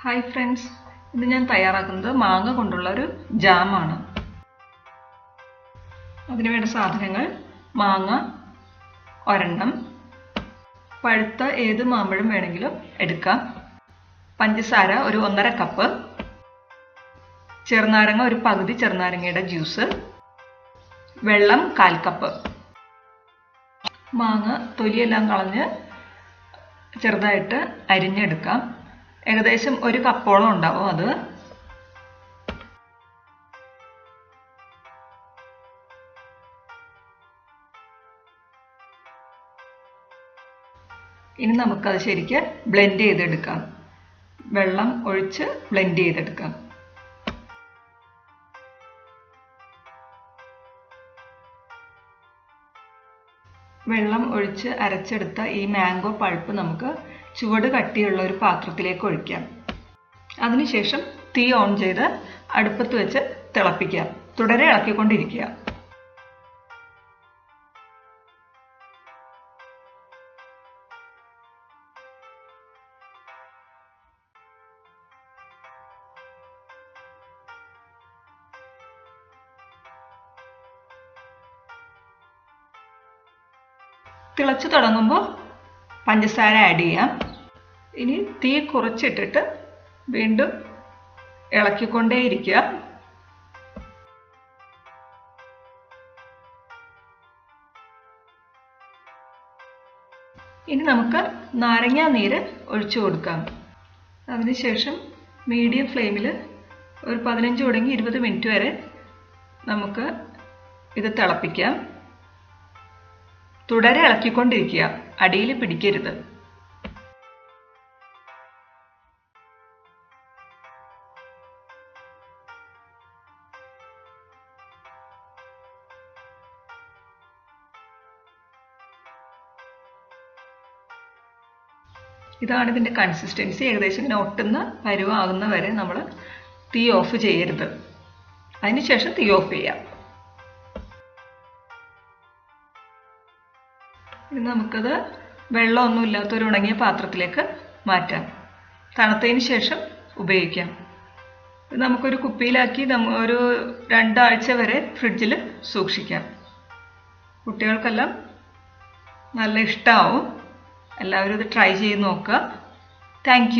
Hi friends ഇത് ഞാൻ തയ്യാറാക്കുന്നത് മാങ്ങ കൊണ്ടുള്ള ഒരു ജാമാണ്. അതിന് വേണ്ട സാധനങ്ങൾ മാങ്ങ ഒരെണ്ണം പഴുത്ത ഏത് മാമ്പഴം വേണമെങ്കിലും എടുക്കാം. പഞ്ചസാര ഒരു ഒന്നര കപ്പ് ചെറുനാരങ്ങ ഒരു പകുതി ചെറുനാരങ്ങയുടെ ജ്യൂസ് വെള്ളം കാൽ കപ്പ് മാങ്ങ തൊലിയെല്ലാം കളഞ്ഞ് ചെറുതായിട്ട് അരിഞ്ഞെടുക്കാം. ഏകദേശം ഒരു കപ്പോളം ഉണ്ടാവും അത്. ഇനി നമുക്കത് ശരിക്ക് ബ്ലെൻഡ് ചെയ്തെടുക്കാം. വെള്ളം ഒഴിച്ച് ബ്ലെൻഡ് ചെയ്തെടുക്കാം. വെള്ളം ഒഴിച്ച് അരച്ചെടുത്ത ഈ മാംഗോ പൾപ്പ് നമുക്ക് ചുവട് കട്ടിയുള്ള ഒരു പാത്രത്തിലേക്ക് ഒഴിക്കാം അതിനുശേഷം തീ ഓൺ ചെയ്ത് അടുപ്പത്ത് വെച്ച് തിളപ്പിക്കാം തുടരെ ഇളക്കിക്കൊണ്ടിരിക്കുക. തിളച്ചു തുടങ്ങുമ്പോൾ പഞ്ചസാര ആഡ് ചെയ്യാം. ഇനി തീ കുറച്ചിട്ടിട്ട് വീണ്ടും ഇളക്കിക്കൊണ്ടേയിരിക്കുക. ഇനി നമുക്ക് നാരങ്ങ നീര് ഒഴിച്ചു കൊടുക്കാം. അതിനുശേഷം മീഡിയം ഫ്ലെയിമിൽ ഒരു പതിനഞ്ച് തുടങ്ങി ഇരുപത് മിനിറ്റ് വരെ നമുക്ക് ഇത് തിളപ്പിക്കാം. തുടരെ ഇളക്കിക്കൊണ്ടിരിക്കുക. അടിയിൽ പിടിക്കരുത്. ഇതാണ് ഇതിന്റെ കൺസിസ്റ്റൻസി ഏകദേശം ഇങ്ങനെ ഒട്ടുന്ന പരുവാകുന്ന വരെ നമ്മൾ തീ ഓഫ് ചെയ്യരുത്. അതിനുശേഷം തീ ഓഫ് ചെയ്യാം. ഇനി നമുക്കത് വെള്ളമൊന്നും ഇല്ലാത്തൊരു ഉണങ്ങിയ പാത്രത്തിലേക്ക് മാറ്റാം. തണുത്തതിന് ശേഷം ഉപയോഗിക്കാം. ഇത് നമുക്കൊരു കുപ്പിയിലാക്കി ഒരു രണ്ടാഴ്ച വരെ ഫ്രിഡ്ജിൽ സൂക്ഷിക്കാം. കുട്ടികൾക്കെല്ലാം നല്ല ഇഷ്ടമാവും എല്ലാവരും ഇത് ട്രൈ ചെയ്ത് നോക്കുക താങ്ക്